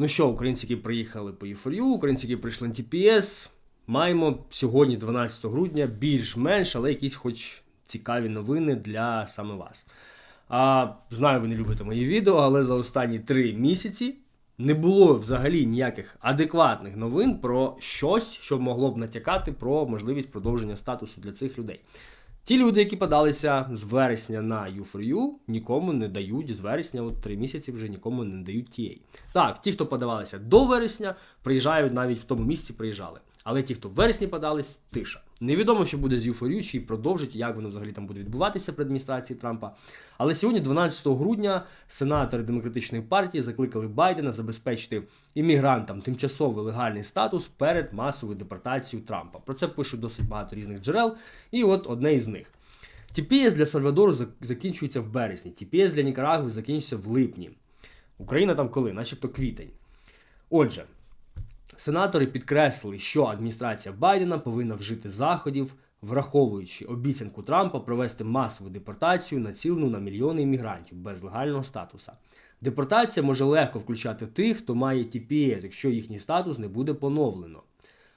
Ну що, українці, які приїхали по E4U, українці, які прийшли на TPS, маємо сьогодні, 12 грудня, більш-менш, але якісь хоч цікаві новини для саме вас. А, знаю, ви не любите мої відео, але за останні три місяці не було взагалі ніяких адекватних новин про щось, що могло б натякати про можливість продовження статусу для цих людей. Ті люди, які подалися з вересня на U4U, нікому не дають з вересня, от три місяці вже нікому не дають TA. Так, ті, хто подавалися до вересня, приїжджають навіть в тому місці приїжджали. Але ті, хто в вересні подались, тиша. Невідомо, що буде з U4U, чи продовжить, як воно взагалі там буде відбуватися при адміністрації Трампа. Але сьогодні, 12 грудня, сенатори демократичної партії закликали Байдена забезпечити іммігрантам тимчасовий легальний статус перед масовою депортацією Трампа. Про це пишуть досить багато різних джерел, і от одне із них. TPS для Сальвадору закінчується в березні, TPS для Нікарагви закінчиться в липні. Україна там коли? Начебто квітень. Отже, Сенатори підкреслили, що адміністрація Байдена повинна вжити заходів, враховуючи обіцянку Трампа провести масову депортацію, націлену на мільйони іммігрантів без легального статуса. Депортація може легко включати тих, хто має TPS, якщо їхній статус не буде поновлено.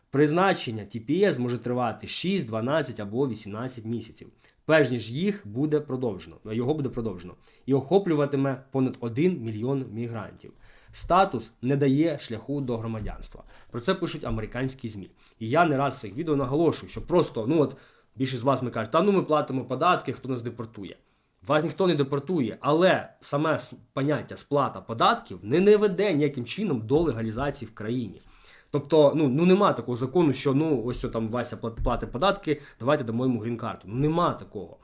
Призначення TPS може тривати 6, 12 або 18 місяців, перш ніж їх буде продовжено, його буде продовжено, і охоплюватиме понад 1 мільйон мігрантів. Статус не дає шляху до громадянства. Про це пишуть американські ЗМІ. І я не раз в своїх відео наголошую, що просто, ну от більшість з вас ми кажуть, та ну ми платимо податки, хто нас депортує. Вас ніхто не депортує, але саме поняття сплата податків не, не веде ніяким чином до легалізації в країні. Тобто, ну, ну нема такого закону, що ну ось там Вася плат- платить податки, давайте дамо йому грін-карту. Ну нема такого.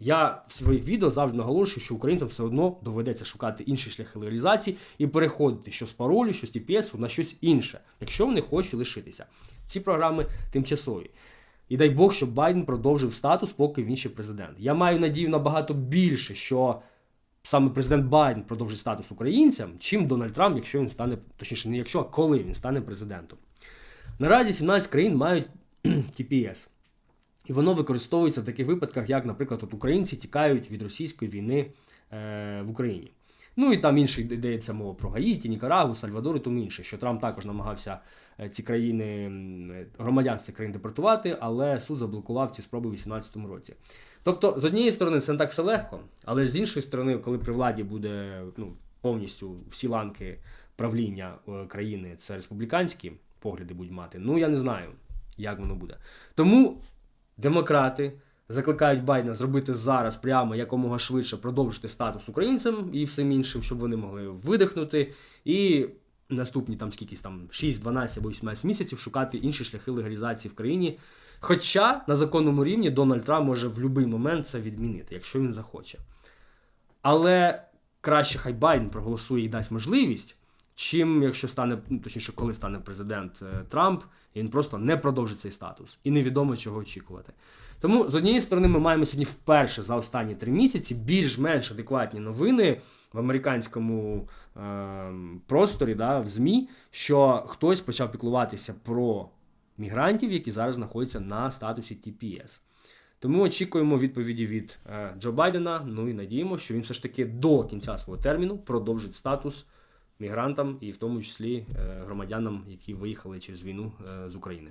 Я в своїх відео завжди наголошую, що українцям все одно доведеться шукати інші шляхи легалізації і переходити що з паролю, що з TPS на щось інше, якщо вони хочуть лишитися. Ці програми тимчасові. І дай Бог, щоб Байден продовжив статус, поки він ще президент. Я маю надію набагато більше, що саме президент Байден продовжить статус українцям, чим Дональд Трамп, якщо він стане, точніше, не якщо, а коли він стане президентом. Наразі 17 країн мають TPS. І воно використовується в таких випадках, як, наприклад, от українці тікають від російської війни е, в Україні. Ну і там інше йдеться мова про Гаїті, Нікарагу, Сальвадор і тому інше, що Трамп також намагався е, ці країни, е, громадян з цих країн депортувати, але суд заблокував ці спроби у 2018 році. Тобто, з однієї сторони, це не так все легко, але з іншої сторони, коли при владі буде ну, повністю всі ланки правління е, країни, це республіканські погляди будуть мати, ну я не знаю, як воно буде. Тому демократи закликають Байдена зробити зараз прямо якомога швидше продовжити статус українцям і всім іншим, щоб вони могли видихнути і наступні там скількись там 6, 12 або 18 місяців шукати інші шляхи легалізації в країні. Хоча на законному рівні Дональд Трамп може в будь-який момент це відмінити, якщо він захоче. Але краще хай Байден проголосує і дасть можливість, чим якщо стане, ну, точніше, коли стане президент е, Трамп, він просто не продовжить цей статус. І невідомо чого очікувати. Тому з однієї сторони, ми маємо сьогодні вперше за останні три місяці більш-менш адекватні новини в американському е, просторі, да, в ЗМІ, що хтось почав піклуватися про мігрантів, які зараз знаходяться на статусі TPS. Тому очікуємо відповіді від е, Джо Байдена. Ну і надіємо, що він все ж таки до кінця свого терміну продовжить статус мігрантам і в тому числі е, громадянам, які виїхали через війну е, з України.